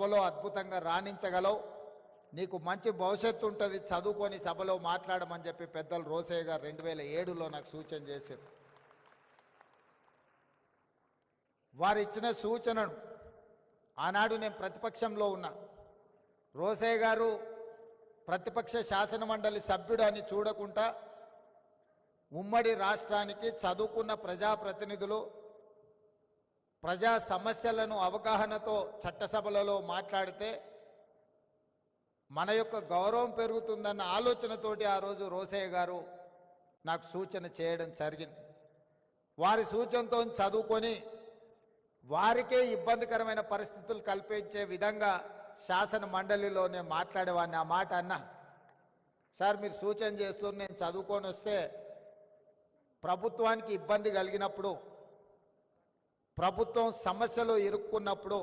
సభలో అద్భుతంగా రాణించగలవు. నీకు మంచి భవిష్యత్తు ఉంటుంది చదువుకొని సభలో మాట్లాడమని చెప్పి పెద్దలు రోసయ్య గారు రెండు వేల ఏడులో నాకు సూచన చేశారు. వారు ఇచ్చిన సూచనను ఆనాడు నేను ప్రతిపక్షంలో ఉన్నా. రోసయ్య గారు ప్రతిపక్ష శాసన మండలి సభ్యుడు అని చూడకుండా ఉమ్మడి రాష్ట్రానికి చదువుకున్న ప్రజాప్రతినిధులు ప్రజా సమస్యలను అవగాహనతో చట్టసభలలో మాట్లాడితే మన యొక్క గౌరవం పెరుగుతుందన్న ఆలోచనతోటి ఆ రోజు రోసయ్య గారు నాకు సూచన చేయడం జరిగింది. వారి సూచనతో చదువుకొని వారికే ఇబ్బందికరమైన పరిస్థితులు కల్పించే విధంగా శాసన మండలిలో నేను మాట్లాడేవాడిని. ఆ మాట అన్నా సార్ మీరు సూచన చేస్తూ నేను చదువుకొని వస్తే ప్రభుత్వానికి ఇబ్బంది కలిగినప్పుడు ప్రభుత్వం సమస్యలో ఇరుక్కున్నప్పుడు